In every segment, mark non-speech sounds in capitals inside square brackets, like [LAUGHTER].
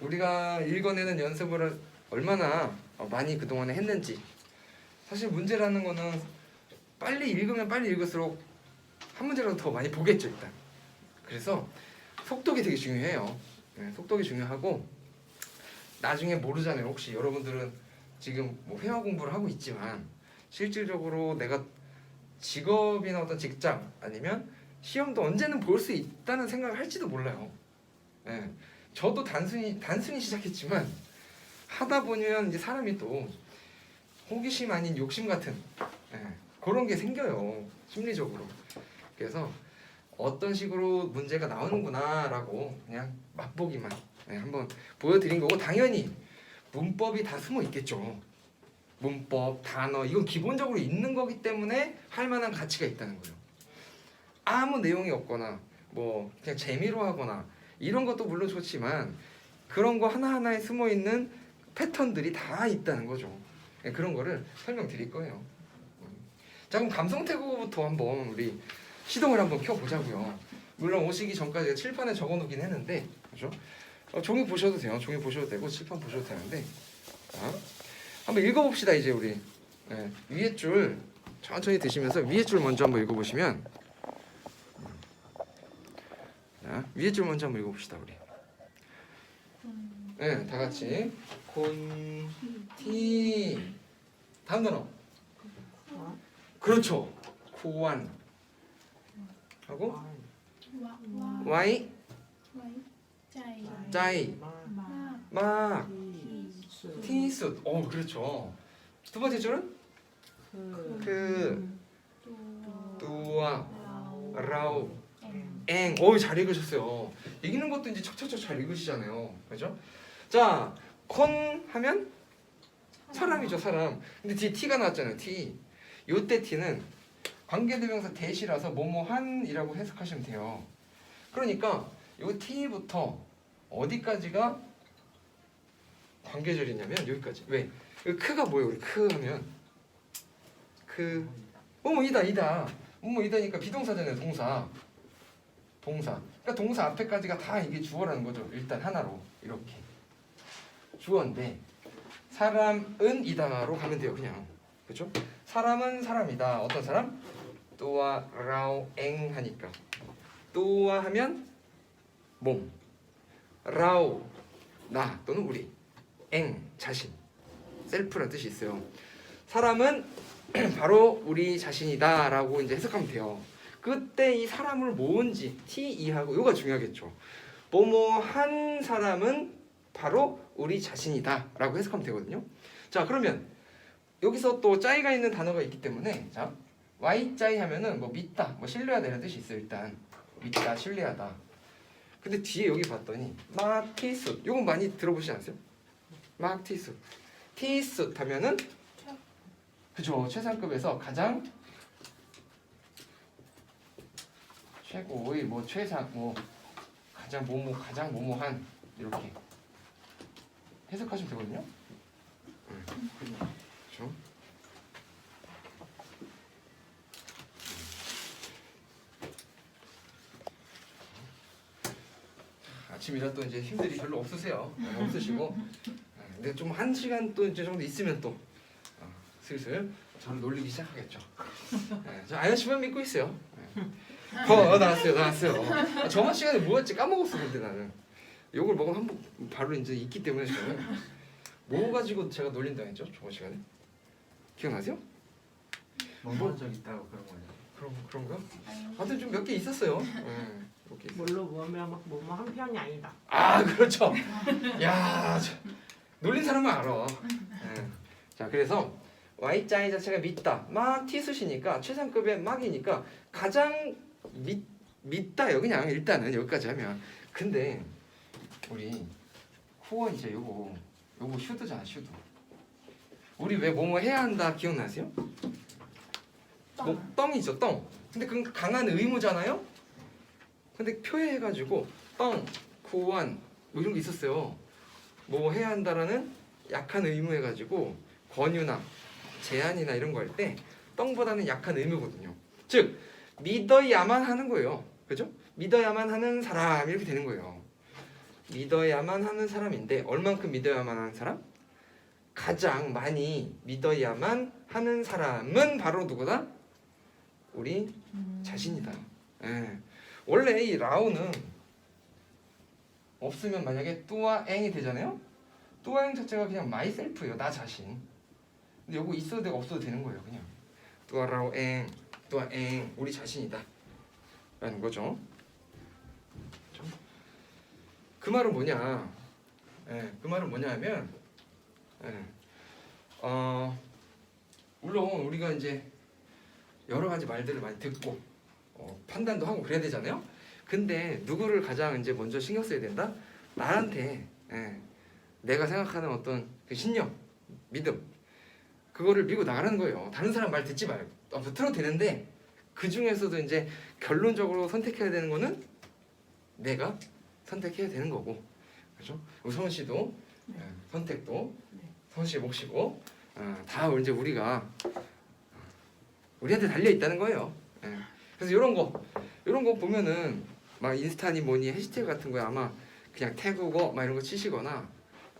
우리가 읽어내는 연습을 얼마나 어, 많이 그동안에 했는지 사실 문제라는 거는 빨리 읽으면 빨리 읽을수록 한 문제라도 더 많이 보겠죠 일단 그래서 속독이 되게 중요해요 네, 속독이 중요하고 나중에 모르잖아요 혹시 여러분들은 지금 뭐 회화 공부를 하고 있지만 실질적으로 내가 직업이나 어떤 직장 아니면 시험도 언제는 볼 수 있다는 생각을 할지도 몰라요. 예. 저도 단순히 단순히 시작했지만 하다 보면 이제 사람이 또 호기심 아닌 욕심 같은 예, 그런 게 생겨요 심리적으로. 그래서 어떤 식으로 문제가 나오는구나라고 그냥 맛보기만 예, 한번 보여드린 거고 당연히 문법이 다 숨어 있겠죠. 문법, 단어 이건 기본적으로 있는 거기 때문에 할 만한 가치가 있다는 거예요. 아무 내용이 없거나 뭐 그냥 재미로 하거나 이런 것도 물론 좋지만 그런 거 하나하나에 숨어 있는 패턴들이 다 있다는 거죠. 예, 그런 거를 설명드릴 거예요. 음. 자 그럼 감성태국어부터 한번 우리 시동을 한번 켜보자고요. 물론 오시기 전까지 칠판에 적어놓긴 했는데 그죠? 어, 종이 보셔도 돼요. 종이 보셔도 되고 칠판 보셔도 되는데 자, 한번 읽어봅시다 이제 우리 예, 위에 줄 천천히 드시면서 위에 줄 먼저 한번 읽어보시면 자, 위에 줄 먼저 한번 읽어봅시다 우리. 네, 다 같이. 콘티. 다음 단어. 그렇죠. 코완. 하고? 와, 와이? 짜이, 막 티, 티숫 어 그렇죠. 두 번째 줄은? 그. 또, 뚜와 라오, 라우 엠, 엥, 어우 잘 읽으셨어요. 읽는 것도 이제 척척척 잘 읽으시잖아요, 그죠? 자, 컨 하면 사람이죠, 사람. 근데 뒤에 t가 나왔잖아요, t. 요때 t는 관계대명사 대시라서 뭐뭐한이라고 해석하시면 돼요. 그러니까 요 t부터 어디까지가 관계절이냐면 여기까지. 왜? 그 크가 뭐예요? 우리 크 하면 크. 어머 이다 이다. 어머 이다니까 비동사잖아요, 동사. 동사. 그러니까 동사 앞에까지가 다 이게 주어라는 거죠. 일단 하나로 이렇게 주어인데 사람은 이다로 가면 돼요. 그냥 그렇죠? 사람은 사람이다. 어떤 사람? 또와 라오 엥 하니까 또와 하면 몸 라오 나 또는 우리 엥 자신 셀프라는 뜻이 있어요. 사람은 [CLEARS THROAT] 바로 우리 자신이다라고 이제 해석하면 돼요. 그때 이 사람을 모은지 T2하고 이거가 중요하겠죠. 뭐뭐 한 사람은 바로 우리 자신이다라고 해석하면 되거든요. 자 그러면 여기서 또 짜이가 있는 단어가 있기 때문에 자 Y 짜이 하면은 뭐 믿다, 뭐 신뢰하다 이런 뜻이 있어요. 일단 믿다, 신뢰하다. 근데 뒤에 여기 봤더니 마티숫 이건 많이 들어보시지 않으세요? 마티숫 티숫 하면은 그죠 최상급에서 가장 최고의 뭐 최상 뭐 가장 뭐뭐 가장 뭐뭐한 이렇게 해석하시면 되거든요. 그렇죠? 아침이라 또 이제 힘들이 별로 없으세요. 네, 없으시고. 네, 근데 좀 한 시간 또 이제 정도 있으면 또 어, 슬슬 저를 놀리기 시작하겠죠. 네, 저 아연 씨만 믿고 있어요. 네. 어, 어 나왔어요, 나왔어요. 아, 저번 시간에 뭐였지 까먹었어 근데 나는. 욕을 먹으면 한번 바로 이제 있기 때문에 저는 뭐 가지고 제가 놀린다 했죠 저번 시간에 기억나세요? 먹은 적 있다고 그런 거냐? 그런 그런가? 하여튼 좀 몇 개 있었어요. 네, 이렇게. 뭘로 뭐면 뭐한 편이 아니다. 아 그렇죠. 야 저, 놀린 사람은 알아. 네. 자 그래서 Y자이 자체가 믿다. 막 티스시니까 최상급의 막이니까 가장 믿 믿다요 그냥 일단은 여기까지 하면. 근데 우리 후원이죠 요거 요거 슈드잖아 슈드. 우리 왜 뭐뭐 해야 한다 기억나세요? 뭐, 떵이죠 떵. 근데 그건 강한 의무잖아요. 근데 표해해가지고 떵, 구원 뭐 이런 게 있었어요. 뭐 해야 한다라는 약한 의무 해가지고 권유나 제안이나 이런 거 할 때 떵보다는 약한 의무거든요. 즉 믿어야만 하는 거예요. 그죠? 믿어야만 하는 사람 이렇게 되는 거예요. 믿어야만 하는 사람인데 얼만큼 믿어야만 하는 사람? 가장 많이 믿어야만 하는 사람은 바로 누구다? 우리 자신이다. 예. 원래 이 라우는 없으면 만약에 뚜와 앵이 되잖아요. 뚜와 앵 자체가 그냥 myself예요. 나 자신. 근데 요거 있어도 되고 없어도 되는 거예요. 그냥 뚜와 라우 앵, 뚜와 앵 우리 자신이다. 라는 거죠. 그 말은 뭐냐? 예, 그 말은 뭐냐면 예, 어 물론 우리가 이제 여러 가지 말들을 많이 듣고 어, 판단도 하고 그래야 되잖아요. 근데 누구를 가장 이제 먼저 신경 써야 된다? 나한테 예, 내가 생각하는 어떤 그 신념, 믿음 그거를 밀고 나가는 거예요. 다른 사람 말 듣지 말고 어, 들어도 되는데 그 중에서도 이제 결론적으로 선택해야 되는 거는 내가 선택해야 되는 거고 그렇죠? 우리 서은 씨도 예, 선택도 서은 씨의 몫이고 어, 다 이제 우리가 우리한테 달려 있다는 거예요. 예. 그래서 이런 거 이런 거 보면은 막 인스타니 뭐니 해시태그 같은 거에 아마 그냥 태그고 막 이런 거 치시거나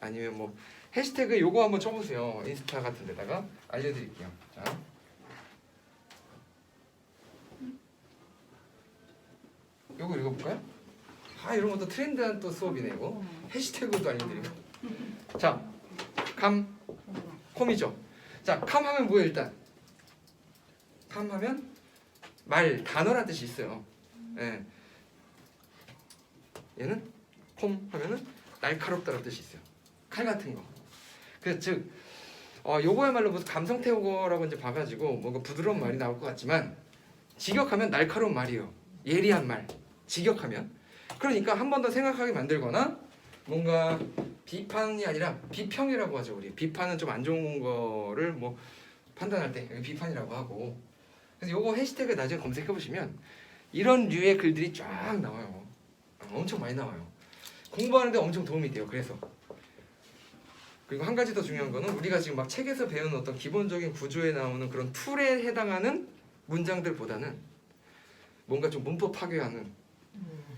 아니면 뭐 해시태그 요거 한번 쳐보세요. 인스타 같은 데다가 알려드릴게요. 자. 요거 읽어볼까요? 아 이런 것도 트렌드한 또 수업이네 이거. 해시태그도 알려드리고. [LAUGHS] 자 감, 콤이죠. 자 캄하면 뭐예요 일단? 캄하면 말 단어란 뜻이 있어요. 예. 얘는 콤 하면은 날카롭다는 뜻이 있어요. 칼 같은 거 그래서 즉 어, 요거야말로 무슨 감성 태우고라고 이제 봐가지고 뭔가 부드러운 말이 나올 것 같지만 직역하면 날카로운 말이에요. 예리한 말. 직역하면. 그러니까 한 번 더 생각하게 만들거나 뭔가 비판이 아니라 비평이라고 하죠 우리. 비판은 좀 안 좋은 거를 뭐 판단할 때 비판이라고 하고. 그래서 요거 해시태그 나중에 검색해 보시면 이런 류의 글들이 쫙 나와요. 어, 엄청 많이 나와요. 공부하는데 엄청 도움이 돼요 그래서 그리고 한 가지 더 중요한 거는 우리가 지금 막 책에서 배우는 어떤 기본적인 구조에 나오는 그런 툴에 해당하는 문장들보다는 뭔가 좀 문법 파괴하는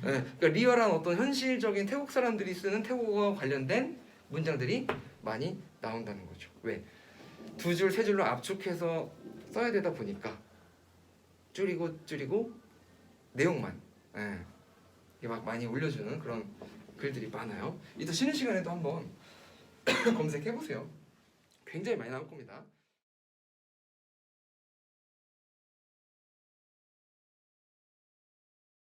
예, 그러니까 리얼한 어떤 현실적인 태국 사람들이 쓰는 태국어와 관련된 문장들이 많이 나온다는 거죠. 왜? 두 줄, 세 줄로 압축해서 써야 되다 보니까 줄이고 줄이고 내용만 예, 막 많이 올려주는 그런 글들이 많아요. 이따 쉬는 시간에도 한번 [COUGHS] 검색해 보세요. 굉장히 많이 나올 겁니다.